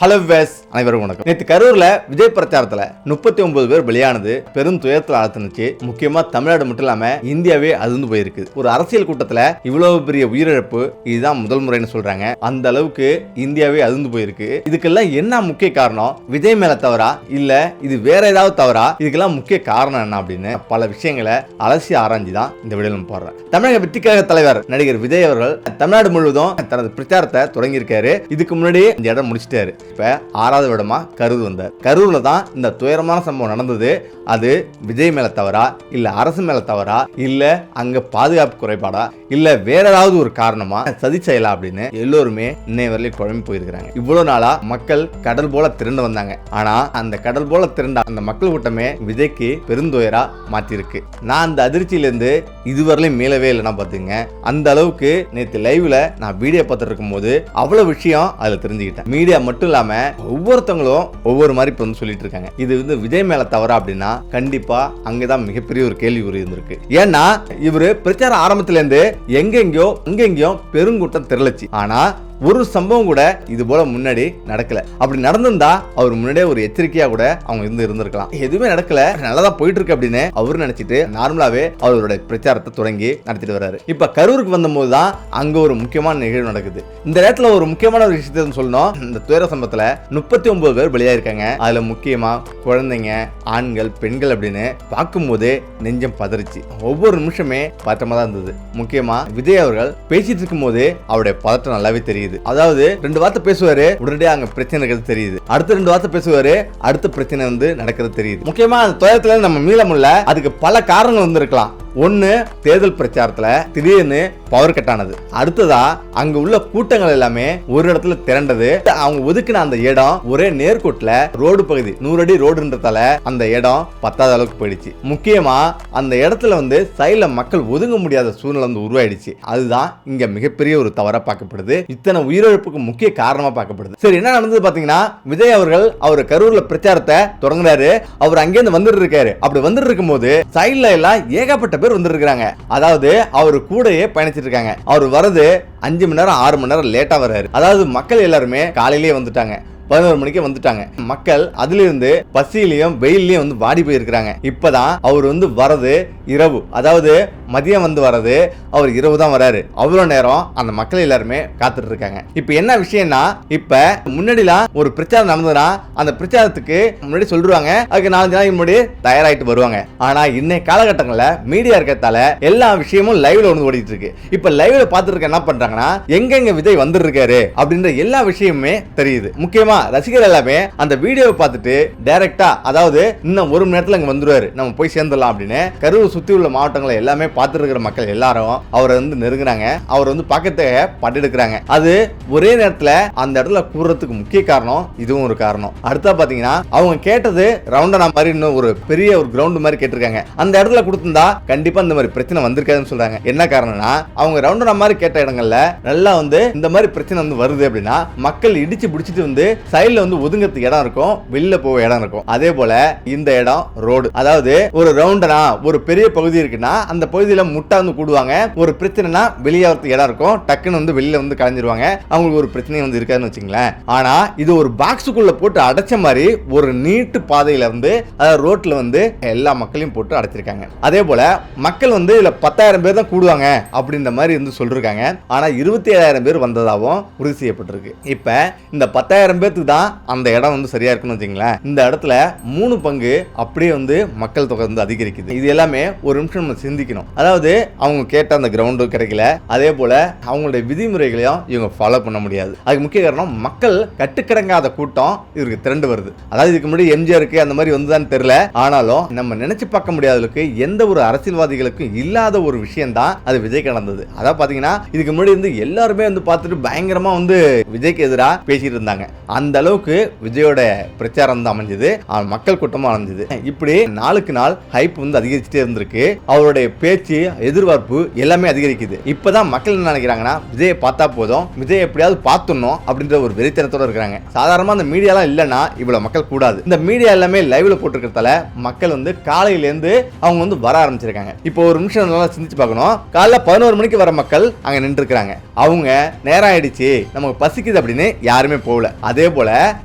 Hello ways அனைவரும் வணக்கம். நேற்று கரூரில் விஜய் பிரச்சாரத்தில் முப்பத்தி ஒன்பது பேர் வெளியானது பெரும் துயரத்தில் ஆழ்த்துனுச்சு. முக்கியமாக தமிழ்நாடு மட்டும் இல்லாமல் இந்தியாவே அதிர்ந்து போயிருக்கு. ஒரு அரசியல் கூட்டத்தில் இவ்வளவு பெரிய உயிரிழப்பு இதுதான் முதல் முறைன்னு சொல்கிறாங்க அந்த அளவுக்கு இந்தியாவே அதிர்ந்து போயிருக்கு. இதுக்கெல்லாம் என்ன முக்கிய காரணம்? விஜய் மேலே தவறா? இல்லை இது வேற ஏதாவது தவறா? இதுக்கெல்லாம் முக்கிய காரணம் என்ன அப்படின்னு பல விஷயங்களை அலசி ஆராய்ஞ்சு தான் இந்த விடலும் போடுறேன். தமிழக வெற்றிக்கழக தலைவர் நடிகர் விஜய் அவர்கள் தமிழ்நாடு முழுவதும் தனது பிரச்சாரத்தை தொடங்கியிருக்காரு. இதுக்கு முன்னாடி இந்த இடம் முடிச்சிட்டாரு. இப்ப ஆறாவது விடமா கரூர் வந்தார். கரூர்ல தான் இந்த துயரமான சம்பவம் நடந்தது. அது விஜய் மேல தவறா? இல்ல அரசு மேல தவறா? இல்ல அங்க பாதுகாப்பு குறைபாடா? இல்ல வேற ஏதாவது ஒரு காரணமா? சதி செய்யலாம் அப்படின்னு எல்லோருமே இன்னைய வரையிலும் குழம்பி போயிருக்கிறாங்க. இவ்வளவு நாளா மக்கள் கடல் போல திரண்டு வந்தாங்க. ஆனா அந்த கடல் போல திரண்ட அந்த மக்கள் கூட்டமே விஜய்க்கு பெருந்துயரா மாற்றிருக்கு நான் அந்த அதிர்ச்சியில இருந்து இதுவரையிலும் மீளவே இல்லைன்னா பார்த்துங்க அந்த அளவுக்கு நேத்து லைவ்ல நான் வீடியோ பார்த்துட்டு இருக்கும்போது அவ்வளவு விஷயம் அதுல தெரிஞ்சுக்கிட்டேன். மீடியா மட்டும் இல்லாம ஒவ்வொருத்தவங்களும் ஒவ்வொரு மாதிரி இப்ப வந்து சொல்லிட்டு இருக்காங்க. இது வந்து விஜய் மேல தவறா அப்படின்னா கண்டிப்பா அங்கதான் மிகப்பெரிய ஒரு கேள்விக்குறி இருந்திருக்கு. ஏன்னா இவரு பிரச்சார ஆரம்பத்துல இருந்து எங்கெங்கயோ அங்கெங்கயோ பெருங்கூட்டம் திரளச்சு. ஆனா ஒரு சம்பவம் கூட இது போல முன்னாடி நடக்கல. அப்படி நடந்திருந்தா அவர் முன்னாடியே ஒரு எச்சரிக்கையா கூட அவங்க இருந்து இருந்திருக்கலாம். எதுவுமே நடக்கல. நல்லதா போயிட்டு இருக்கு அப்படின்னு அவரு நினைச்சிட்டு நார்மலாவே அவரோட பிரச்சாரத்தை தொடங்கி நடத்திட்டு வர்றாரு. இப்ப கரூருக்கு வந்தபோது தான் அங்க ஒரு முக்கியமான நிகழ்வு நடக்குது. இந்த நேரத்துல ஒரு முக்கியமான ஒரு விஷயத்தை சொல்லணும். இந்த துயர சம்பவத்துல முப்பத்தி ஒன்பது பேர் பலியாயிருக்காங்க. அதுல முக்கியமா குழந்தைங்க ஆண்கள் பெண்கள் அப்படின்னு பார்க்கும்போதே நெஞ்சம் பதறிச்சு. ஒவ்வொரு நிமிஷமே பதட்டமா தான் இருந்தது. முக்கியமா விஜய் அவர்கள் பேசிட்டு இருக்கும் போது அவருடைய பதட்டம் நல்லாவே தெரியுது. அதாவது ரெண்டு வார்த்தை பேசுவாரு உடனடியாக அங்க பிரச்சனை இருக்கிறது தெரியுது. அடுத்த ரெண்டு வார்த்தை பேசுவாரு அடுத்த பிரச்சனை வந்து நடக்கிறது தெரியுது. முக்கியமா அந்த துயரத்துல நம்ம மீள முடியல அதுக்கு பல காரணங்கள் வந்திருக்கலாம். ஒன்னு தேர்தல் பிரச்சாரத்துல திடீர்னு பவர் கட் ஆனது. அடுத்ததா அங்க உள்ள கூட்டங்கள் எல்லாமே ஒரு இடத்துல திரண்டது. அவங்க ஒதுக்கின அந்த இடம் ஒரே நேர்கோட்டுல ரோடு பகுதி நூறு அடி ரோடுன்றதால அந்த இடம் பத்தாத அளவுக்கு போயிடுச்சு. முக்கியமா அந்த இடத்துல வந்து சைட்ல மக்கள் ஒதுங்க முடியாத சூழ்நிலை வந்து உருவாயிடுச்சு. அதுதான் இங்க மிகப்பெரிய ஒரு தவறா பார்க்கப்படுது. இத்தனை உயிரிழப்புக்கு முக்கிய காரணமா பார்க்கப்படுது. சரி என்ன நடந்தது பாத்தீங்கன்னா விஜய் அவர்கள் அவர் கரூர்ல பிரச்சாரத்தை தொடங்குறாரு. அவர் அங்கேருந்து வந்துட்டு இருக்காரு அப்படி வந்துட்டு இருக்கும்போது சைட்ல எல்லாம் ஏகப்பட்ட பேர் வந்துட்டு இருக்காங்க அதாவது அவர் கூடயே இருக்காங்க. அவர் வரது அஞ்சு மணி நேரம் ஆறு மணி நேரம் லேட்டா வர்றாரு. அதாவது மக்கள் எல்லாருமே காலையிலேயே வந்துட்டாங்க. பதினோரு மணிக்கு வந்துட்டாங்க. மக்கள் அதிலிருந்து பசியிலையும் வெயிலையும் வந்து வாடி போயிருக்கிறாங்க. இப்பதான் அவர் வந்து வரது இரவு. அதாவது மதியம் வந்து வரது அவர் இரவு தான் வராரு. அவ்வளோ நேரம் அந்த மக்கள் எல்லாருமே காத்துட்டு இருக்காங்க. இப்போ என்ன விஷயம்னா இப்ப முன்னாடிலாம் ஒரு பிரச்சாரம் நடந்ததுன்னா அந்த பிரச்சாரத்துக்கு முன்னாடி சொல்லிடுவாங்க அதுக்கு நாலஞ்சு நாளைக்கு முன்னாடி தயாராகிட்டு வருவாங்க. ஆனா இன்னைய காலகட்டங்களில் மீடியா இருக்கிறதால எல்லா விஷயமும் லைவ்ல வந்து ஓடிட்டு இருக்கு இப்ப லைவ்ல பார்த்துட்டு இருக்க என்ன பண்றாங்கன்னா எங்கெங்க விஜய் வந்துருக்காரு அப்படின்ற எல்லா விஷயமுமே தெரியுது. முக்கியமா ரசிகர் எல்லாமே அந்த வீடியோவை பார்த்துட்டு டைரக்டா அதாவது இன்னும் ஒரு மணி நேரத்துல இங்க வந்துருவாரு. நம்ம போய் சேர்ந்துடலாம் அப்படின்னு கரூர் சுத்தி உள்ள மாவட்டங்களை எல்லாமே பார்த்துட்டு இருக்கிற மக்கள் எல்லாரும் அவரை வந்து நெருங்குறாங்க. அவர் வந்து பக்கத்தை பட்டெடுக்கிறாங்க. அது ஒரே நேரத்துல அந்த இடத்துல கூடுறதுக்கு முக்கிய காரணம் இதுவும் ஒரு காரணம். அடுத்தா பாத்தீங்கன்னா அவங்க கேட்டது ரவுண்டனா மாதிரி இன்னும் ஒரு பெரிய ஒரு கிரவுண்ட் மாதிரி கேட்டிருக்காங்க. அந்த இடத்துல கொடுத்திருந்தா கண்டிப்பா இந்த மாதிரி பிரச்சனை வந்திருக்காதுன்னு சொல்றாங்க. என்ன காரணம்னா அவங்க ரவுண்டனா மாதிரி கேட்ட இடங்கள்ல நல்லா வந்து இந்த மாதிரி பிரச்சனை வந்து வருது அப்படின்னா மக்கள் இடிச்சு பிடிச்சிட்டு வந்து சைடில் வந்து ஒதுங்கறதுக்கு இடம் இருக்கும். வெளில போக இடம் இருக்கும். அதே போல இந்த இடம் ரோடு. அதாவது ஒரு ரவுண்டனா ஒரு பெரிய பகுதி இருக்குன்னா அந்த பகுதியில் முட்டை வந்து கூடுவாங்க. ஒரு பிரச்சனைனா வெளியாகிறதுக்கு இடம் இருக்கும். டக்குன்னு வந்து வெளியில வந்து கலைஞ்சிருவாங்க. அவங்களுக்கு ஒரு பிரச்சனை வந்து இருக்காதுன்னு வச்சுங்களேன் ஆனா இது ஒரு பாக்ஸுக்குள்ள போட்டு அடைச்ச மாதிரி ஒரு நீட்டு பாதையில வந்து அதாவது ரோட்ல வந்து எல்லா மக்களையும் போட்டு அடைச்சிருக்காங்க. அதே போல மக்கள் வந்து இதுல பத்தாயிரம் பேர் தான் கூடுவாங்க அப்படின்ற மாதிரி வந்து சொல்லிருக்காங்க. ஆனா இருபத்தி ஏழாயிரம் பேர் வந்ததாகவும் உறுதி செய்யப்பட்டிருக்கு. இப்ப இந்த பத்தாயிரம் பேர் பேர்த்துக்கு தான் அந்த இடம் வந்து சரியா இருக்குன்னு வச்சுங்களேன் இந்த இடத்துல மூணு பங்கு அப்படியே வந்து மக்கள் தொகை வந்து அதிகரிக்குது. இது எல்லாமே ஒரு நிமிஷம் நம்ம சிந்திக்கணும். அதாவது அவங்க கேட்ட அந்த கிரவுண்டு கிடைக்கல. அதே போல அவங்களுடைய விதிமுறைகளையும் இவங்க ஃபாலோ பண்ண முடியாது. அதுக்கு முக்கிய காரணம் மக்கள் கட்டுக்கடங்காத கூட்டம் இவருக்கு திரண்டு வருது. அதாவது இதுக்கு முன்னாடி எம்ஜிஆருக்கு அந்த மாதிரி வந்துதான் தெரியல. ஆனாலும் நம்ம நினைச்சு பார்க்க முடியாதவர்களுக்கு எந்த ஒரு அரசியல்வாதிகளுக்கும் இல்லாத ஒரு விஷயம் தான் அது விஜய்க்கு நடந்தது அதான் பாத்தீங்கன்னா இதுக்கு முன்னாடி இருந்து எல்லாருமே வந்து பார்த்துட்டு பயங்கரமா வந்து விஜய்க்கு எதிராக பேசிட்டு இருந்தாங்க. அந்த அளவுக்கு விஜயோட பிரச்சாரம் தான் அமைஞ்சது. அவன் மக்கள் கூட்டமும் அமைஞ்சது. இப்படி நாளுக்கு நாள் ஹைப் வந்து அதிகரிச்சுட்டே இருந்திருக்கு. அவருடைய பேச்சு எதிர்பார்ப்பு எல்லாமே அதிகரிக்குது. இப்பதான் மக்கள் என்ன நினைக்கிறாங்கன்னா விஜயை பார்த்தா போதும். விஜய் எப்படியாவது பார்த்துடணும் அப்படின்ற ஒரு வெறித்தனத்தோட இருக்கிறாங்க. சாதாரணமா அந்த மீடியாலாம் இல்லைன்னா இவ்வளவு மக்கள் கூடாது. இந்த மீடியா எல்லாமே லைவ்ல போட்டிருக்கிறதால மக்கள் வந்து காலையிலேருந்து அவங்க வந்து வர ஆரம்பிச்சிருக்காங்க. இப்போ ஒரு நிமிஷம் நல்லா சிந்திச்சு பார்க்கணும். காலைல பதினோரு மணிக்கு வர மக்கள் அங்க நின்று இருக்கிறாங்க அவங்க நேரம் ஆயிடுச்சு. நமக்கு பசிக்குது அப்படின்னு யாருமே போகல. அதே போல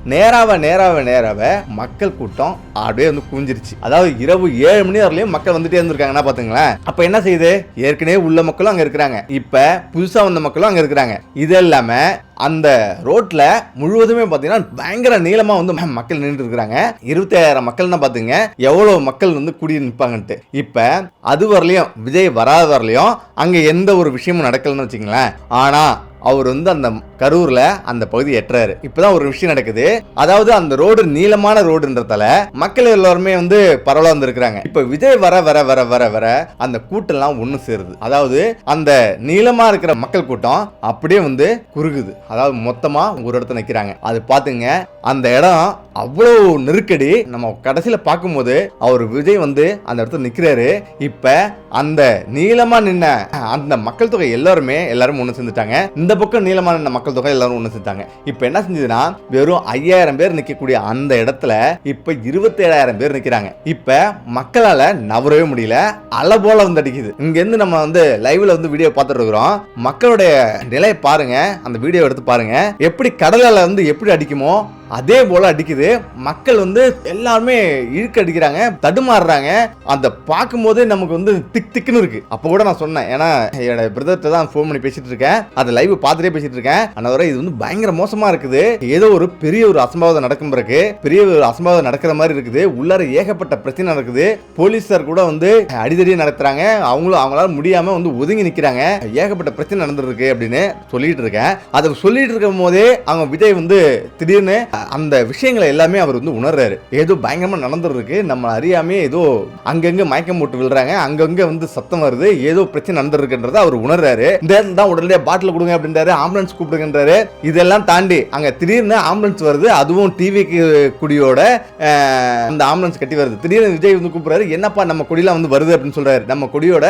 நேராவ நேராவ நேராவ மக்கள் கூட்டம் அப்படியே வந்து குவிஞ்சிருச்சு. அதாவது இரவு ஏழு மணி வரலையும் மக்கள் வந்துட்டே இருந்திருக்காங்கன்னா பாத்துங்களேன். அப்ப என்ன செய்யுது? ஏற்கனவே உள்ள மக்களும் அங்க இருக்கிறாங்க. இப்ப புதுசா வந்த மக்களும் அங்க இருக்கிறாங்க. இது இல்லாம அந்த ரோட்டில் முழுவதுமே பார்த்தீங்கன்னா பயங்கர நீளமாக வந்து மக்கள் நின்று இருக்கிறாங்க. இருபத்தாயிரம் மக்கள்னா பார்த்துங்க எவ்வளோ மக்கள் வந்து கூடி நிற்பாங்கன்ட்டு இப்போ அது வரலையும் விஜய் வராத வரலையும் அங்கே எந்த ஒரு விஷயமும் நடக்கலன்னு வச்சுங்களேன் ஆனால் அவர் வந்து அந்த கரூர்ல அந்த பகுதி எட்டுறாரு. இப்பதான் ஒரு விஷயம் நடக்குது. அதாவது அந்த ரோடு நீளமான ரோடுன்றதால மக்கள் எல்லாருமே வந்து பரவலா வந்திருக்கிறாங்க. இப்ப விஜய் வர வர வர வர வர அந்த கூட்டம்லாம் ஒண்ணு சேருது. அதாவது அந்த நீளமா இருக்கிற மக்கள் கூட்டம் அப்படியே வந்து குறுகுது. அதாவது மொத்தமா ஒரு இடத்துல நிக்கிறாங்க. அது பாத்துங்க அந்த இடம் அவ்வளோ நெருக்கடி. நம்ம கடைசியில பார்க்கும்போது அவர் விஜய் வந்து அந்த இடத்துல நிக்கிறாரு. இப்ப அந்த நீளமா நின்ன அந்த மக்கள் தொகை எல்லாருமே எல்லாரும் ஒன்று செஞ்சுட்டாங்க இந்த பக்கம் நீளமா நின்ன மக்கள் தொகை எல்லாரும் ஒன்று செஞ்சுட்டாங்க இப்போ என்ன செஞ்சதுன்னா வெறும் ஐயாயிரம் பேர் நிற்கக்கூடிய அந்த இடத்துல இப்போ இருபத்தேழாயிரம் பேர் நிற்கிறாங்க இப்போ மக்களால நவரவே முடியல. அலை போல வந்து அடிக்குது. இங்கேருந்து நம்ம வந்து லைவ்ல வந்து வீடியோ பார்த்துட்டு இருக்கிறோம். மக்களுடைய நிலையை பாருங்க. அந்த வீடியோ எடுத்து பாருங்க. எப்படி கடலால வந்து எப்படி அடிக்குமோ அதே போல அடிக்குது. மக்கள் வந்து எல்லாருமே இழுக்க அடிக்கிறாங்க தடுமாறுறாங்க. அந்த பார்க்கும்போது நமக்கு வந்து திக் திக்குன்னு இருக்கு. அப்போ கூட நான் சொன்னேன். ஏன்னா என்னோட பிரதர்கிட்ட தான் ஃபோன் பண்ணி பேசிட்டு இருக்கேன். அதை லைவ் பார்த்துட்டே பேசிட்டு இருக்கேன். ஆனால் இது வந்து பயங்கர மோசமா இருக்குது. ஏதோ ஒரு பெரிய ஒரு அசம்பாவிதம் நடக்கும் பிறகு பெரிய ஒரு அசம்பாவிதம் நடக்கிற மாதிரி இருக்குது. உள்ளார ஏகப்பட்ட பிரச்சனை நடக்குது. போலீஸார் கூட வந்து அடிதடி நடத்துறாங்க. அவங்களும் அவங்களால முடியாம வந்து ஒதுங்கி நிக்கிறாங்க. ஏகப்பட்ட பிரச்சனை நடந்துருக்கு அப்படின்னு சொல்லிட்டு இருக்கேன். அதை சொல்லிட்டு இருக்கும் போதே அவங்க விஜய் வந்து திடீர்னு அந்த விஷயங்களை எல்லாமே அவர் வந்து உணர்றாரு. ஏதோ பயங்கரமா நடந்துருக்கு நம்ம அறியாமே ஏதோ அங்கங்க மயக்கம் போட்டு விழுறாங்க. அங்கங்க வந்து சத்தம் வருது. ஏதோ பிரச்சனை நடந்துருக்குன்றத அவர் உணர்றாரு. இந்த இடத்துல தான் உடனே பாட்டில் கொடுங்க அப்படின்றாரு. ஆம்புலன்ஸ் கூப்பிடுங்கன்றாரு. இதெல்லாம் தாண்டி அங்க திடீர்னு ஆம்புலன்ஸ் வருது. அதுவும் டிவிக்கு குடியோட அந்த ஆம்புலன்ஸ் கட்டி வருது. திடீர்னு விஜய் வந்து கூப்பிடுறாரு. என்னப்பா நம்ம கொடியெல்லாம் வந்து வருது அப்படின்னு சொல்றாரு. நம்ம கொடியோட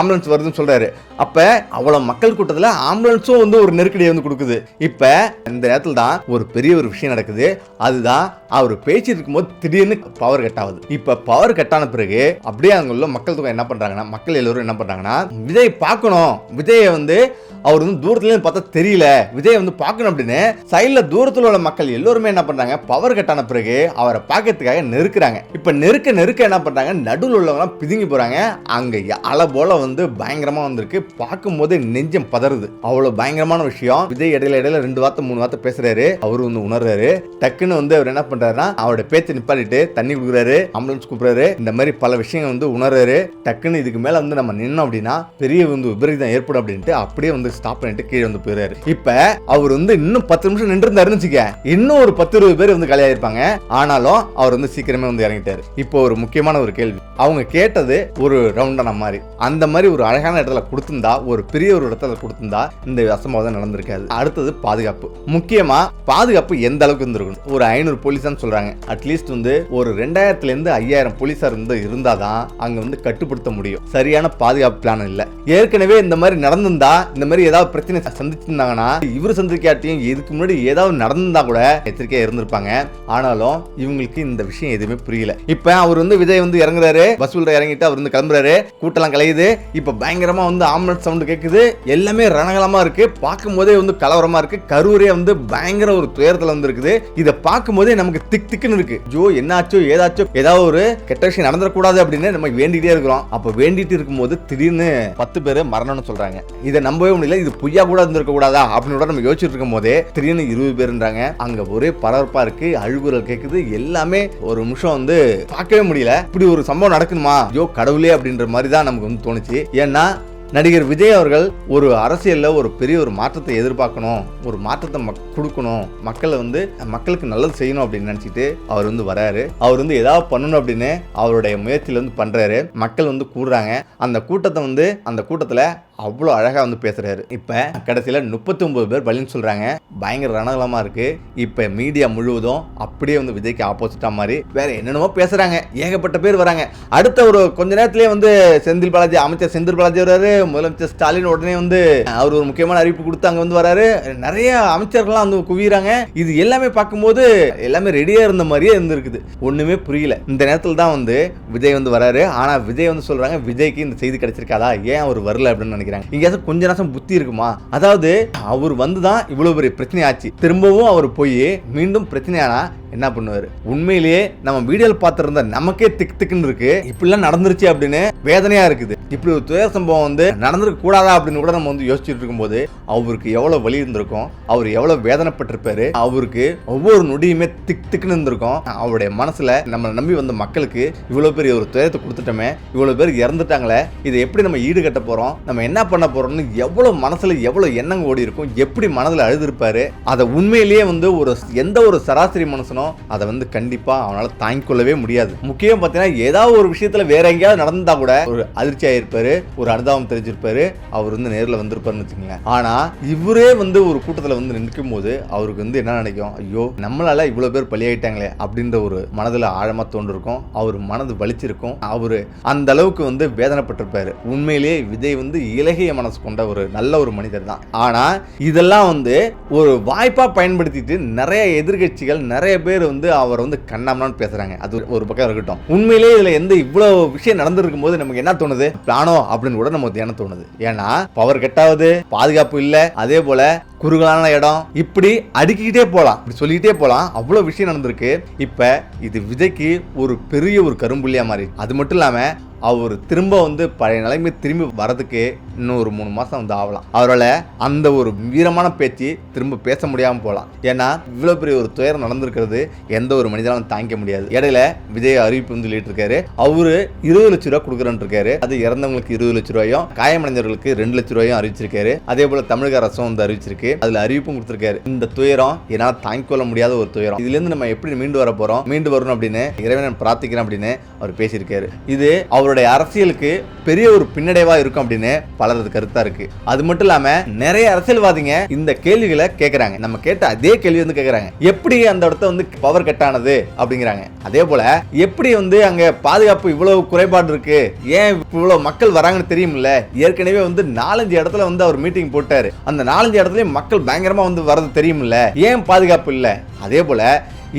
ஆம்புலன்ஸ் வருதுன்னு சொல்றாரு. அப்ப அவ்வளவு மக்கள் கூட்டத்தில் ஆம்புலன்ஸும் வந்து ஒரு நெருக்கடியை வந்து கொடுக்குது. இப்ப இந்த நேரத்துல தான் ஒரு பெரிய ஒரு விஷயம் நடக்குது. அதுதான் அவர் பேசிட்டு இருக்கும்போது திடீர்னு பவர் கட் ஆகுது. இப்ப பவர் கட் ஆன பிறகு அப்படியே அங்க உள்ள மக்கள் தொகை என்ன பண்றாங்கன்னா மக்கள் எல்லோரும் என்ன பண்றாங்கன்னா விஜய் பார்க்கணும். விஜயை வந்து அவர் வந்து தூரத்துல பார்த்தா தெரியல. விஜய் வந்து பார்க்கணும் அப்படின்னு சைடுல தூரத்துல உள்ள மக்கள் எல்லோருமே என்ன பண்றாங்க பவர் கட் ஆன பிறகு அவரை பார்க்கறதுக்காக நெருக்கிறாங்க. இப்ப நெருக்க நெருக்க என்ன பண்றாங்க நடுவில் உள்ளவங்க பிதுங்கி போறாங்க. அங்க அலை போல வந்து பயங்கரமா வந்திருக்கு. பார்க்கும்போது நெஞ்சம் பதறுது. அவ்வளவு பயங்கரமான விஷயம். விஜய் இடையில இடையில ரெண்டு வார்த்தை மூணு வார்த்தை பேசுறாரு. அவரு வந்து உணர்றாரு. டக்குன்னு வந்து அவர் என்ன பண்றாருன்னா அவரோட பேச்சை நிப்பாட்டிட்டு தண்ணி கொடுக்குறாரு ஆம்புலன்ஸ் கூப்பிடுறாரு. இந்த மாதிரி பல விஷயங்கள் வந்து உணர்றாரு. டக்குன்னு இதுக்கு மேல வந்து நம்ம நின்னோம் அப்படின்னா பெரிய வந்து விபரீதம் ஏற்படும் அப்படின்ட்டு அப்படியே வந்து ஸ்டாப் பண்ணிட்டு கீழே வந்து போயிறாரு இப்ப அவர் வந்து இன்னும் பத்து நிமிஷம் நின்று இருந்தாருன்னு வச்சுக்க இன்னும் ஒரு பத்து இருபது பேர் வந்து காலியாயிருப்பாங்க. ஆனாலும் அவர் வந்து சீக்கிரமே வந்து இறங்கிட்டாரு. இப்போ ஒரு முக்கியமான ஒரு கேள்வி. அவங்க கேட்டது ஒரு ரவுண்டான மாதிரி. அந்த மாதிரி ஒரு அழகான இடத்துல கொடுத்திருந்தா ஒரு பெரிய ஒரு இடத்துல கொடுத்திருந்தா இந்த அசம்பாவிதம் நடந்திருக்காது. அடுத்தது பாதுகாப்பு. முக்கியமா பாதுகாப்பு எந்த அளவுக்கு இருந்திருக்கணும்? ஒரு ஐநூறு போலீஸான்னு சொல்றாங்க. அட்லீஸ்ட் வந்து ஒரு ரெண்டாயிரத்துல இருந்து ஐயாயிரம் போலீஸார் வந்து இருந்தாதான் அங்க வந்து கட்டுப்படுத்த முடியும். சரியான பாதுகாப்பு பிளான் இல்ல. ஏற்கனவே இந்த மாதிரி நடந்திருந்தா இந்த மாதிரி ஏதாவது பிரச்சனை சந்திச்சிருந்தாங்கன்னா இவர் சந்திக்காட்டியும் இதுக்கு முன்னாடி ஏதாவது நடந்திருந்தா கூட எச்சரிக்கையா இருந்திருப்பாங்க. ஆனாலும் இவங்களுக்கு இந்த விஷயம் எதுவுமே புரியல. இப்ப அவர் வந்து விஜய் வந்து இறங்குறாரு. பஸ் உள்ள இறங்கிட்டு அவர் வந்து கிளம்புறாரு. கூட்டம்லாம் கலையுது. இப்ப பயங்கரமா வந்து ஆம்புலன்ஸ் சவுண்ட் கேக்குது. எல்லாமே ரணகலமா இருக்கு. பார்க்கும் போதே வந்து கலவரம் இருக்குது கரூரே வந்து பயங்கர ஒரு துயரத்தில் வந்துருக்குது இதை பார்க்கும்போதே நமக்கு திக் திக்குன்னு இருக்குது ஜோ என்னாச்சோ ஏதாச்சோ ஏதாவது ஒரு கெட்ட விஷயம் நடந்துடக்கூடாது அப்படின்னு நம்ம வேண்டிகிட்டே இருக்கிறோம். அப்போ வேண்டிட்டு இருக்கும்போது திடீர்னு பத்து பேர் மரணம்னு சொல்கிறாங்க இதை நம்பவே முடியல. இது பொய்யா கூட இருந்திருக்க கூடாதா அப்படின்னு கூட நம்ம யோசிச்சுட்டு இருக்கும் போதே திடீர்னு இருபது பேருன்றாங்க அங்கே ஒரே பரபரப்பாக இருக்குது அழுகுறல் கேட்குது எல்லாமே ஒரு நிமிஷம் வந்து பார்க்கவே முடியல. இப்படி ஒரு சம்பவம் நடக்கணுமா ஐயோ கடவுளே அப்படின்ற மாதிரி தான் நமக்கு வந்து தோணுச்சு. ஏன்னா நடிகர் விஜய் அவர்கள் ஒரு அரசியலில் ஒரு பெரிய ஒரு மாற்றத்தை எதிர்பார்க்கணும் ஒரு மாற்றத்தை மக் கொடுக்கணும். மக்களை வந்து மக்களுக்கு நல்லது செய்யணும் அப்படின்னு நினச்சிட்டு அவர் வந்து வராரு. அவர் வந்து ஏதாவது பண்ணணும் அப்படின்னு அவருடைய முயற்சியில் வந்து பண்ணுறாரு மக்கள் வந்து கூடுறாங்க. அந்த கூட்டத்தை வந்து அந்த கூட்டத்தில் அவ்வளோ அழகாக வந்து பேசுகிறாரு இப்போ கடைசியில் முப்பத்தி ஒன்பது பேர் பலின்னு சொல்கிறாங்க பயங்கர ரணகலமாக இருக்குது இப்போ மீடியா முழுவதும் அப்படியே வந்து விஜய்க்கு ஆப்போசிட்டாக மாதிரி வேறு என்னென்னமோ பேசுகிறாங்க ஏகப்பட்ட பேர் வராங்க. அடுத்த ஒரு கொஞ்ச நேரத்திலே வந்து செந்தில் பாலாஜி அமைச்சர் செந்தில் பாலாஜி வர்றாரு. முதலமைச்சர் ஸ்டாலின் உடனே வந்து அவர் ஒரு முக்கியமான அறிவிப்பு கொடுத்து அங்கே வந்து வராரு. நிறைய அமைச்சர்கள்லாம் வந்து குவிகிறாங்க இது எல்லாமே பார்க்கும்போது எல்லாமே ரெடியாக இருந்த மாதிரியே இருந்திருக்குது. ஒன்றுமே புரியல. இந்த நேரத்தில் தான் வந்து விஜய் வந்து வராரு. ஆனால் விஜய் வந்து சொல்கிறாங்க விஜய்க்கு இந்த செய்தி கிடைச்சிருக்காதா? ஏன் அவர் வரல? அப்படின்னு நினைக்கிறாங்க. இங்கேயாச்சும் கொஞ்ச நேரம் புத்தி இருக்குமா? அதாவது அவர் வந்து தான் இவ்வளோ பெரிய பிரச்சனை ஆச்சு திரும்பவும் அவர் போய் மீண்டும் பிரச்சனையானா என்ன பண்ணுவார்? உண்மையிலேயே நம்ம வீடியோவில் பார்த்துருந்த நமக்கே திக் திக்குன்னு இருக்கு. இப்படிலாம் நடந்துருச்சு அப்படின்னு வேதனையா இருக்குது. இப்படி ஒரு துயர சம்பவம் வந்து நடந்திருக்க கூடாதா அப்படின்னு கூட நம்ம வந்து யோசிச்சுட்டு இருக்கும்போது அவருக்கு எவ்வளோ வலி இருந்திருக்கும்? அவர் எவ்வளோ வேதனைப்பட்டிருப்பாரு? அவருக்கு ஒவ்வொரு நொடியுமே திக் திக்குன்னு இருந்திருக்கும். அவருடைய மனசில் நம்மளை நம்பி வந்த மக்களுக்கு இவ்வளோ பெரிய ஒரு துயரத்தை கொடுத்துட்டோமே இவ்வளோ பேர் இறந்துட்டாங்களே இதை எப்படி நம்ம ஈடு கட்ட நம்ம என்ன என்ன பண்ண போறோம்னு எவ்வளவு மனசுல எவ்வளவு எண்ணங்க ஓடி இருக்கும் எப்படி மனதில் அழுதுருப்பாரு அதை உண்மையிலேயே வந்து ஒரு எந்த ஒரு சராசரி மனுஷனும் அதை வந்து கண்டிப்பா அவனால தாங்கிக் கொள்ளவே முடியாது. முக்கியம் பார்த்தீங்கன்னா ஏதாவது ஒரு விஷயத்துல வேற எங்கேயாவது நடந்தா கூட ஒரு அதிர்ச்சி ஆயிருப்பாரு ஒரு அனுதாபம் தெரிஞ்சிருப்பாரு அவர் வந்து நேரில் வந்திருப்பாருன்னு வச்சுக்கோங்களேன். ஆனா இவரே வந்து ஒரு கூட்டத்தில் வந்து நிற்கும் போது அவருக்கு வந்து என்ன நினைக்கும் ஐயோ நம்மளால இவ்வளவு பேர் பலியாயிட்டாங்களே அப்படின்ற ஒரு மனதில் ஆழமா தோன்றிருக்கும் அவர் மனது வலிச்சிருக்கும் அவரு அந்த அளவுக்கு வந்து வேதனைப்பட்டிருப்பாரு. உண்மையிலேயே விஜய் வந்து இலகிய மனசு கொண்ட ஒரு நல்ல ஒரு மனிதர் தான். ஆனால் இதெல்லாம் வந்து ஒரு வாய்ப்பாக பயன்படுத்திட்டு நிறைய எதிர்க்கட்சிகள் நிறைய பேர் வந்து அவர் வந்து கண்ணாமனான்னு பேசுகிறாங்க அது ஒரு பக்கம் இருக்கட்டும். உண்மையிலேயே இதில் எந்த இவ்வளோ விஷயம் நடந்திருக்கும் போது நமக்கு என்ன தோணுது? பிளானோ அப்படின்னு கூட நமக்கு என்ன தோணுது. ஏன்னா பவர் கட்டாவது பாதுகாப்பு இல்லை. அதே போல குறுகலான இடம். இப்படி அடுக்கிக்கிட்டே போகலாம் இப்படி சொல்லிக்கிட்டே போகலாம் அவ்வளோ விஷயம் நடந்திருக்கு. இப்போ இது விஜய்க்கு ஒரு பெரிய ஒரு கரும்புள்ளியா மாறி. அது மட்டும் இல்லாமல் அவர் திரும்ப வந்து பழைய நிலைமை திரும்பி வரதுக்கு இன்னும் ஒரு மூணு மாதம் வந்து ஆகலாம். அவரால் அந்த ஒரு வீரமான பேச்சு திரும்ப பேச முடியாமல் போகலாம் ஏன்னா இவ்வளோ பெரிய ஒரு துயரம் நடந்திருக்கிறது எந்த ஒரு மனிதனாலும் தாங்கிக்க முடியாது. இடையில விஜய் அறிவிப்பு வந்து சொல்லிட்டு இருக்காரு அவரு இருபது லட்ச ரூபா கொடுக்குறேன்னு இருக்காரு அது இறந்தவங்களுக்கு இருபது லட்ச ரூபாயும் காயமடைந்தவர்களுக்கு ரெண்டு லட்ச ரூபாயும் அறிவிச்சிருக்காரு. அதே போல தமிழக அரசும் வந்து அறிவிச்சிருக்கு. இருக்கு. அதுல அறிவிப்பும் கொடுத்திருக்காரு. இந்த துயரம் என்னால் தாங்கிக் கொள்ள முடியாத ஒரு துயரம். இதுல இருந்து நம்ம எப்படி மீண்டு வர போறோம்? மீண்டு வரணும் அப்படின்னு இறைவன் பிரார்த்திக்கிறேன் அப்படின்னு அவர் பேசியிருக்காரு. இது அவருடைய அரசியலுக்கு பெரிய ஒரு பின்னடைவா இருக்கும் அப்படின்னு பலரது கருத்தா இருக்கு. அது மட்டும் இல்லாம நிறைய அரசியல்வாதிங்க இந்த கேள்விகளை கேட்கறாங்க நம்ம கேட்ட அதே கேள்வி வந்து கேட்கறாங்க எப்படி அந்த இடத்த வந்து பவர் கட் ஆனது அப்படிங்கிறாங்க. அதே போல எப்படி வந்து அங்க பாதுகாப்பு இவ்வளவு குறைபாடு இருக்கு? ஏன் இவ்வளவு மக்கள் வராங்கன்னு தெரியுமில்ல? ஏற்கனவே வந்து நாலஞ்சு இடத்துல வந்து அவர் மீட்டிங் போட்டாரு. அந்த நாலஞ்சு இடத்துலயும் மக்கள் பயங்கரமா வந்து வர்றது தெரியும்ல? ஏன் பாதுகாப்பு இல்ல? அதே போல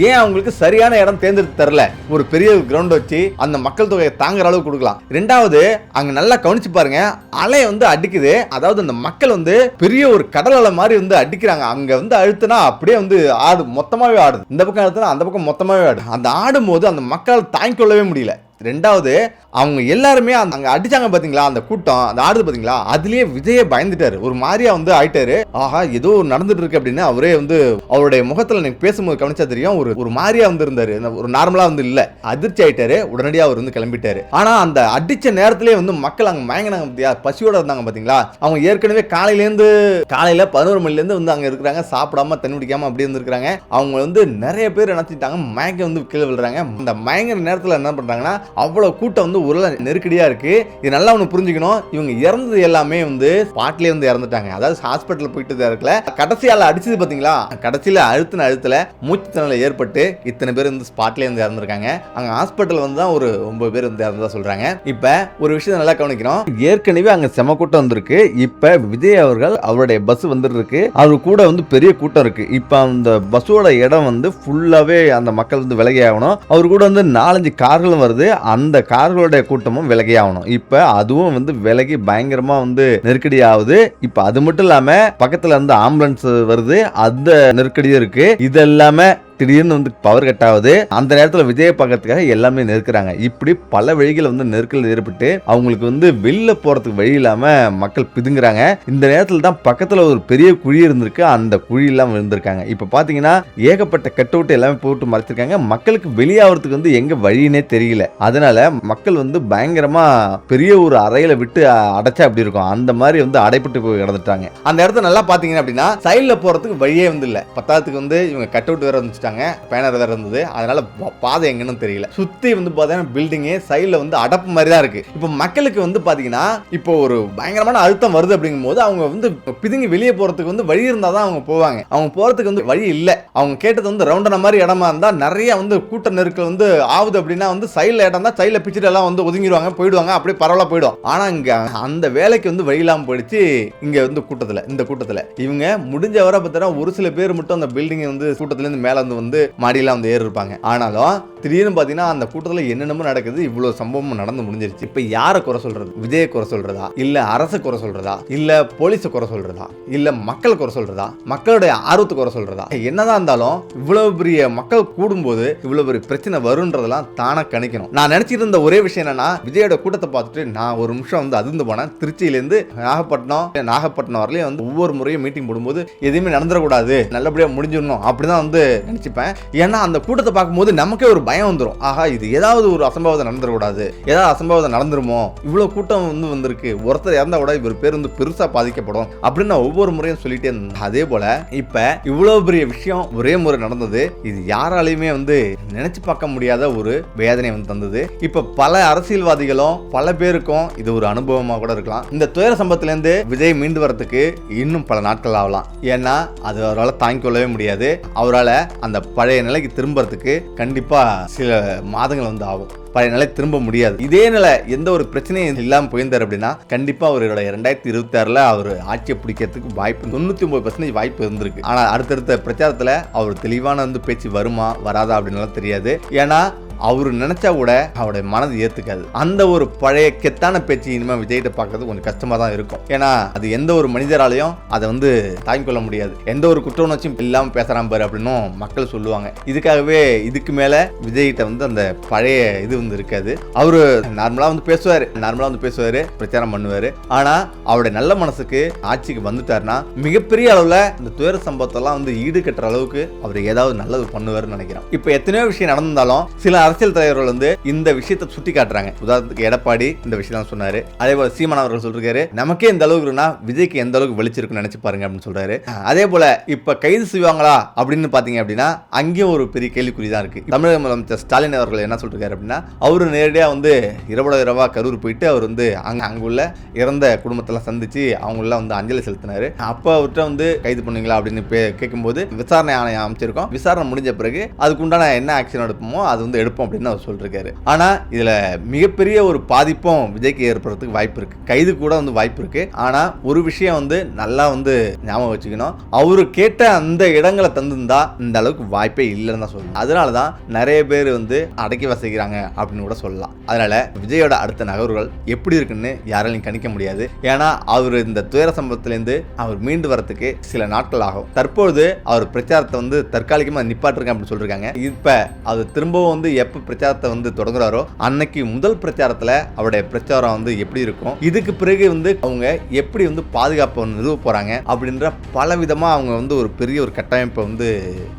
ஏன் அவங்களுக்கு சரியான இடம் தேர்ந்தெடுத்து தரல? ஒரு பெரிய கிரவுண்ட் வச்சு அந்த மக்கள் தொகையை தாங்குற அளவுக்கு கொடுக்கலாம். ரெண்டாவது அங்க நல்லா கவனிச்சு பாருங்க அலை வந்து அடிக்குது. அதாவது அந்த மக்கள் வந்து பெரிய ஒரு கடல் அலை மாதிரி வந்து அடிக்கிறாங்க. அங்க வந்து அழுத்துனா அப்படியே வந்து ஆடு மொத்தமாவே ஆடுது. இந்த பக்கம் அழுத்துனா அந்த பக்கம் மொத்தமாவே ஆடு அந்த ஆடும் போது அந்த மக்களால் தாங்கிக் கொள்ளவே முடியல. ரெண்டாவது அவங்க எல்லாருமே அந்த அங்கே அடிச்சாங்க பார்த்தீங்களா அந்த கூட்டம் அந்த ஆடுது பார்த்தீங்களா அதுலேயே விஜயை பயந்துட்டாரு. ஒரு மாதிரியா வந்து ஆயிட்டாரு. ஆஹா ஏதோ ஒரு நடந்துட்டு இருக்கு அப்படின்னு அவரே வந்து அவருடைய முகத்தில் நீங்க பேசும்போது கவனிச்சா தெரியும். ஒரு ஒரு மாதிரியா வந்து இருந்தாரு. ஒரு நார்மலாக வந்து இல்லை. அதிர்ச்சி ஆயிட்டாரு. உடனடியாக அவர் வந்து கிளம்பிட்டாரு. ஆனால் அந்த அடித்த நேரத்திலே வந்து மக்கள் அங்கே மயங்கினாங்க பார்த்தியா பசியோட இருந்தாங்க பார்த்தீங்களா அவங்க ஏற்கனவே காலையிலேருந்து காலையில் பதினோரு மணிலேருந்து வந்து அங்கே இருக்கிறாங்க. சாப்பிடாம தண்ணி குடிக்காம அப்படியே இருந்திருக்காங்க அவங்க வந்து நிறைய பேர் நினச்சிட்டாங்க மயங்க வந்து கீழே விழுறாங்க. அந்த மயங்கிற நேரத்தில் என்ன பண்ணுறாங்கன்னா அவ்வளோ கூட்டம் வந்து உருள நெருக்கடியாக இருக்குது இது நல்லா ஒன்று புரிஞ்சுக்கணும். இவங்க இறந்தது எல்லாமே வந்து பாட்டிலே வந்து இறந்துட்டாங்க. அதாவது ஹாஸ்பிட்டல் போயிட்டு தான் இருக்கல கடைசியால் அடிச்சது பார்த்தீங்களா கடைசியில் அழுத்தின அழுத்தில் மூச்சு திணறல் ஏற்பட்டு இத்தனை பேர் வந்து ஸ்பாட்லேயே வந்து இறந்துருக்காங்க. அங்கே ஹாஸ்பிட்டல் வந்து தான் ஒரு ஒன்பது பேர் வந்து இறந்ததாக சொல்கிறாங்க இப்போ ஒரு விஷயத்தை நல்லா கவனிக்கிறோம் ஏற்கனவே அங்கே செம கூட்டம் வந்திருக்கு. இப்போ விஜய் அவர்கள் அவருடைய பஸ் வந்துட்டு இருக்கு அவர் கூட வந்து பெரிய கூட்டம் இருக்கு. இப்போ அந்த பஸ்ஸோட இடம் வந்து ஃபுல்லாகவே அந்த மக்கள் வந்து விலகி ஆகணும். அவர் கூட வந்து நாலஞ்சு கார்களும் வருது. அந்த கார்களுடைய கூட்டமும் விலகி ஆகணும். இப்ப அதுவும் வந்து விலகி பயங்கரமா வந்து நெருக்கடி ஆகுது. இப்ப அது மட்டும் இல்லாம பக்கத்துல இருந்து ஆம்புலன்ஸ் வருது. அந்த நெருக்கடியும் இருக்கு. இது எல்லாமே திடீர்னு வந்து பவர் கட் ஆகுது. அந்த நேரத்தில் விஜய பார்க்கறதுக்காக எல்லாமே நெருக்கிறாங்க. இப்படி பல வழிகள் வந்து நெருக்கல் ஏற்பட்டு அவங்களுக்கு வந்து வெளில போறதுக்கு வழி இல்லாம மக்கள் பிதுங்குறாங்க. இந்த நேரத்தில் தான் பக்கத்தில் ஒரு பெரிய குழி இருந்திருக்கு. அந்த குழியெல்லாம் விழுந்திருக்காங்க இப்போ பார்த்தீங்கன்னா ஏகப்பட்ட கட் அவுட் எல்லாமே போட்டு மறைச்சிருக்காங்க. மக்களுக்கு வெளியாகிறதுக்கு வந்து எங்க வழினே தெரியல. அதனால மக்கள் வந்து பயங்கரமா பெரிய ஒரு அறையில விட்டு அடைச்சா அப்படி இருக்கும்? அந்த மாதிரி வந்து அடைப்பட்டு போய் கிடந்துட்டாங்க. அந்த இடத்த நல்லா பாத்தீங்கன்னா அப்படின்னா சைடில் போறதுக்கு வழியே வந்து இல்லை. பத்தாவதுக்கு வந்து இவங்க கட் அவுட் வேற வந்துட்டாங்க வச்சாங்க பேனர் வேற இருந்தது. அதனால பா- பாதை எங்கன்னு தெரியல. சுத்தி வந்து பாத்தீங்கன்னா பில்டிங்கு சைடில் வந்து அடப்பு மாதிரி தான் இருக்கு. இப்போ மக்களுக்கு வந்து பாத்தீங்கன்னா இப்போ ஒரு பயங்கரமான அழுத்தம் வருது அப்படிங்கும் போது அவங்க வந்து பிதுங்கி வெளியே போறதுக்கு வந்து வழி இருந்தால் தான் அவங்க போவாங்க. அவங்க போறதுக்கு வந்து வழி இல்லை. அவங்க கேட்டது வந்து ரவுண்டான மாதிரி இடமா இருந்தா நிறைய வந்து கூட்ட நெருக்கல் வந்து ஆகுது அப்படின்னா வந்து சைடில் இடம் தான் சைடில் பிச்சுட்டு எல்லாம் வந்து ஒதுங்கிடுவாங்க போயிடுவாங்க அப்படியே பரவாயில்ல போயிடும். ஆனா இங்க அந்த வேலைக்கு வந்து வழி இல்லாம போயிடுச்சு இங்க வந்து கூட்டத்துல இந்த கூட்டத்துல. இவங்க முடிஞ்ச வரை பார்த்தீங்கன்னா ஒரு சில பேர் மட்டும் அந்த பில்டிங் வந்து கூட்டத்துல இருந்து மேல வந்து வந்து மாடியெல்லாம் வந்து ஏறிருப்பாங்க. ஆனாலும் திடீர்னு பார்த்தீங்கன்னா அந்த கூட்டத்தில் என்னென்னமோ நடக்குது இவ்வளோ சம்பவம் நடந்து முடிஞ்சிருச்சு. இப்போ யாரை குறை சொல்கிறது விஜயை குறை சொல்கிறதா இல்லை அரசு குறை சொல்கிறதா இல்லை போலீஸை குறை சொல்கிறதா இல்லை மக்கள் குறை சொல்கிறதா மக்களுடைய ஆர்வத்தை குறை சொல்கிறதா என்னதான் இருந்தாலும் இவ்வளோ பெரிய மக்கள் கூடும்போது இவ்வளோ பெரிய பிரச்சனை வருன்றதெல்லாம் தானாக கணிக்கணும். நான் நினச்சிட்டு இருந்த ஒரே விஷயம் என்னன்னா விஜயோட கூட்டத்தை பார்த்துட்டு நான் ஒரு நிமிஷம் வந்து அதிர்ந்து போனேன். திருச்சியிலேருந்து நாகப்பட்டினம் நாகப்பட்டினம் வரலையும் வந்து ஒவ்வொரு முறையும் மீட்டிங் போடும்போது எதுவுமே நடந்துடக்கூடாது. நல்லபடியாக முடிஞ்சிடணும். அப்படி தான் வந்து நினச்சிப்பேன். ஏன்னா அந்த கூட்டத்தை பார்க்கும்போது நமக்கே ஒரு பயம் வந்துடும் ஆஹா இது ஏதாவது ஒரு அசம்பாவிதம் நடந்துடக்கூடாது. ஏதாவது அசம்பாவிதம் நடந்துருமோ? இவ்வளோ கூட்டம் வந்து வந்திருக்கு. ஒருத்தர் இறந்தா கூட இவர் பேர் வந்து பெருசாக பாதிக்கப்படும். அப்படின்னு நான் ஒவ்வொரு முறையும் சொல்லிட்டே இருந்தேன். அதே போல இப்போ இவ்வளோ பெரிய விஷயம் ஒரே முறை நடந்தது. இது யாராலையுமே வந்து நினைச்சு பார்க்க முடியாத ஒரு வேதனை வந்து தந்தது. இப்போ பல அரசியல்வாதிகளும் பல பேருக்கும் இது ஒரு அனுபவமாக கூட இருக்கலாம். இந்த துயர சம்பவத்திலேருந்து விஜய் மீண்டு வரத்துக்கு இன்னும் பல நாட்கள் ஆகலாம். ஏன்னா அது அவரால் தாங்கிக் கொள்ளவே முடியாது. அவரால் அந்த பழைய நிலைக்கு திரும்புறதுக்கு கண்டிப்பாக சில மாதங்கள் வந்து ஆகும். பழைய நிலை திரும்ப முடியாது. இதே நிலை எந்த ஒரு பிரச்சனையும் இல்லாமல் போயிருந்தார் அப்படின்னா கண்டிப்பாக அவரோட ரெண்டாயிரத்தி இருபத்தி ஆறில் அவர் ஆட்சியை பிடிக்கிறதுக்கு வாய்ப்பு தொண்ணூற்றி ஒம்பது பர்சன்டேஜ் வாய்ப்பு இருந்திருக்கு. ஆனால் அடுத்தடுத்த பிரச்சாரத்தில் அவர் தெளிவான வந்து பேச்சு வருமா வராதா அப்படின்னுலாம் தெரியாது. ஏன்னா அவர் நினைச்சா கூட அவருடைய மனது ஏத்துக்காது. அந்த ஒரு பழைய கெத்தான பேச்சு இனிமே விஜய்கிட்ட பார்க்கறது கொஞ்சம் கஷ்டமா தான் இருக்கும். ஏன்னா அது எந்த ஒரு மனிதராலையும் அதை வந்து தாங்கிக் கொள்ள முடியாது. எந்த ஒரு குற்ற உணர்ச்சியும் இல்லாம பேசுறான் பாரு அப்படின்னும் மக்கள் சொல்லுவாங்க. இதுக்காகவே இதுக்கு மேல விஜய்கிட்ட வந்து அந்த பழைய இது வந்து இருக்காது. அவரு நார்மலா வந்து பேசுவாரு. நார்மலா வந்து பேசுவாரு. பிரச்சாரம் பண்ணுவாரு. ஆனா அவருடைய நல்ல மனசுக்கு ஆட்சிக்கு வந்துட்டாருன்னா மிகப்பெரிய அளவுல இந்த துயர சம்பவத்தெல்லாம் வந்து ஈடு கட்டுற அளவுக்கு அவர் ஏதாவது நல்லது பண்ணுவார்னு நினைக்கிறேன். இப்போ எத்தனையோ விஷயம் நடந்தாலும் சில அரசியல் தலைவர்கள் வந்து இந்த விஷயத்தை சுட்டி காட்டுறாங்க. உதாரணத்துக்கு எடப்பாடி இந்த விஷயம் சொன்னாரு. அதே போல சீமான் அவர்கள் சொல்றாரு நமக்கே இந்த அளவுக்கு விஜய்க்கு எந்த அளவுக்கு வெளிச்சிருக்குன்னு நினைச்சு பாருங்க அப்படின்னு சொல்றாரு. அதே போல இப்ப கைது செய்வாங்களா அப்படின்னு பாத்தீங்க அப்படின்னா அங்கேயும் ஒரு பெரிய கேள்விக்குறி தான் இருக்கு. தமிழக முதலமைச்சர் ஸ்டாலின் அவர்கள் என்ன சொல்றாரு அப்படின்னா அவரு நேரடியா வந்து இரவோட இரவா கரூர் போயிட்டு அவர் வந்து அங்க அங்குள்ள இறந்த குடும்பத்தெல்லாம் சந்திச்சு அவங்களெல்லாம் வந்து அஞ்சலி செலுத்தினாரு. அப்போ அவர்கிட்ட வந்து கைது பண்ணுவீங்களா அப்படின்னு பே- கேட்கும்போது விசாரணை ஆணையம் அமைச்சிருக்கோம். விசாரணை முடிஞ்ச பிறகு அதுக்குண்டான என்ன ஆக்ஷன் எடுப்போமோ அது வந்து எடுப்போம் அப்படின்னு அவர் சொல்லிருக்காரு. ஆனா இதுல மிகப்பெரிய ஒரு பாதிப்பும் விஜய்க்கு ஏற்படுறதுக்கு வாய்ப்பு இருக்கு. கைது கூட வந்து வாய்ப்பு இருக்கு. ஆனா ஒரு விஷயம் வந்து நல்லா வந்து ஞாபகம் வச்சுக்கணும். அவரு கேட்ட அந்த இடங்களை தந்திருந்தா இந்த அளவுக்கு வாய்ப்பே இல்லைன்னு தான் சொல்லணும். அதனால தான் நிறைய பேர் வந்து அடக்கி வசிக்கிறாங்க அப்படின்னு கூட சொல்லலாம். அதனால விஜயோட அடுத்த நகர்வுகள் எப்படி இருக்குன்னு யாராலையும் கணிக்க முடியாது. ஏன்னா அவர் இந்த துயர சம்பவத்திலேருந்து அவர் மீண்டு வரத்துக்கு சில நாட்கள் ஆகும். தற்பொழுது அவர் பிரச்சாரத்தை வந்து தற்காலிகமாக நிப்பாட்டிருக்கேன் அப்படின்னு சொல்லியிருக்காங்க இப்போ அது திரும்பவும் வந்து எப்போ எப்போ பிரச்சாரத்தை வந்து தொடங்குறாரோ அன்னைக்கு முதல் பிரச்சாரத்தில் அவருடைய பிரச்சாரம் வந்து எப்படி இருக்கும் இதுக்கு பிறகு வந்து அவங்க எப்படி வந்து பாதுகாப்பை நிறுவ போகிறாங்க அப்படின்ற பல விதமாக அவங்க வந்து ஒரு பெரிய ஒரு கட்டமைப்பை வந்து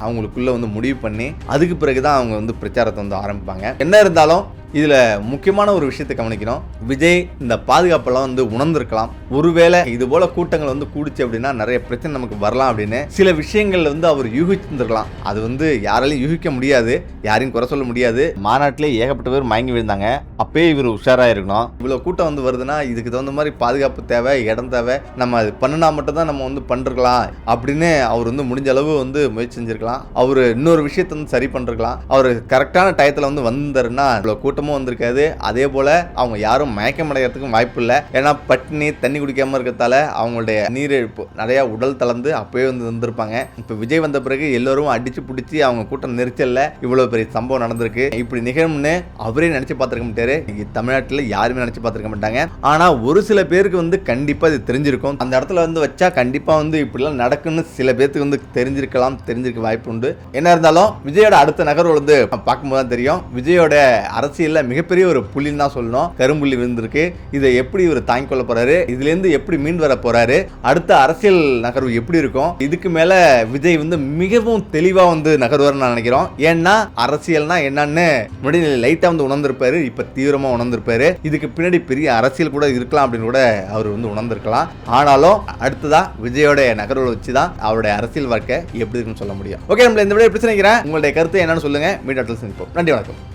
அவங்களுக்குள்ள வந்து முடிவு பண்ணி அதுக்கு பிறகு தான் அவங்க வந்து பிரச்சாரத்தை வந்து ஆரம்பிப்பாங்க. என்ன இருந்தாலும் இதில் முக்கியமான ஒரு விஷயத்தை கவனிக்கணும் விஜய் இந்த பாதுகாப்பெல்லாம் வந்து உணர்ந்திருக்கலாம். ஒருவேளை இது போல கூட்டங்கள் வந்து கூடுச்சு அப்படின்னா நிறைய பிரச்சனை நமக்கு வரலாம் அப்படின்னு. சில விஷயங்கள்ல வந்து அவர் யூகிச்சிருந்திருக்கலாம். அது வந்து யாராலையும் யூகிக்க முடியாது. யாரையும் குறை சொல்ல முடியாது. மாநாட்டிலே ஏகப்பட்ட பேர் மயங்கி விழுந்தாங்க. அப்பயே இவர் உஷாராக இருக்கணும். இவ்வளோ கூட்டம் வந்து வருதுன்னா இதுக்கு தகுந்த மாதிரி பாதுகாப்பு தேவை இடம் தேவை. நம்ம அது பண்ணினா மட்டும் தான் நம்ம வந்து பண்ணிருக்கலாம் அப்படின்னு அவர் வந்து முடிஞ்ச அளவு வந்து முயற்சி செஞ்சிருக்கலாம். அவர் இன்னொரு விஷயத்தை வந்து சரி பண்ணிருக்கலாம். அவர் கரெக்டான டயத்தில் வந்து வந்தாருன்னா இவ்வளோ கூட்டம் கூட்டமும் வந்திருக்காது. அதே போல் அவங்க யாரும் மயக்கம் அடைகிறதுக்கும் வாய்ப்பு இல்லை. ஏன்னா பட்டினி தண்ணி குடிக்காமல் இருக்கிறதால அவங்களுடைய நீரிழப்பு நிறையா உடல் தளர்ந்து அப்போயே வந்து வந்திருப்பாங்க இப்போ விஜய் வந்த பிறகு எல்லோரும் அடித்து பிடிச்சி அவங்க கூட்டம் நெரிச்சலில் இவ்வளோ பெரிய சம்பவம் நடந்திருக்கு. இப்படி நிகழும்னு அவரே நினச்சி பார்த்துருக்க மாட்டாரு. தமிழ்நாட்டில் யாருமே நினச்சி பார்த்துருக்க மாட்டாங்க. ஆனால் ஒரு சில பேருக்கு வந்து கண்டிப்பாக இது தெரிஞ்சிருக்கும். அந்த இடத்துல வந்து வச்சா கண்டிப்பாக வந்து இப்படிலாம் நடக்குன்னு சில பேருக்கு வந்து தெரிஞ்சிருக்கலாம் தெரிஞ்சிருக்க வாய்ப்பு உண்டு. என்ன இருந்தாலும் விஜயோட அடுத்த நகர்வு வந்து பார்க்கும்போது தான் தெரியும். விஜயோட அரசியல் அரசியல்ல மிகப்பெரிய ஒரு புள்ளின்னு தான் சொல்லணும். கரும்புள்ளி விழுந்திருக்கு. இதை எப்படி இவர் தாங்கிக் கொள்ள போறாரு? இதுல இருந்து எப்படி மீண்டு வர போறாரு? அடுத்த அரசியல் நகர்வு எப்படி இருக்கும்? இதுக்கு மேல விஜய் வந்து மிகவும் தெளிவா வந்து நகர்வார் நான் நினைக்கிறோம். ஏன்னா அரசியல்னா என்னன்னு முன்னாடி லைட்டா வந்து உணர்ந்திருப்பாரு. இப்ப தீவிரமா உணர்ந்திருப்பாரு. இதுக்கு பின்னாடி பெரிய அரசியல் கூட இருக்கலாம் அப்படின்னு கூட அவர் வந்து உணர்ந்திருக்கலாம். ஆனாலும் அடுத்ததா விஜயோட நகர்வுகளை வச்சு தான் அவருடைய அரசியல் வாழ்க்கை எப்படி இருக்குன்னு சொல்ல முடியும். ஓகே நம்மள இந்த விட எப்படி நினைக்கிறேன் உங்களுடைய கருத்து என்னன்னு சொல்லுங்க. மீடியாட்டில் சந்திப்போம். நன்றி வணக்கம்.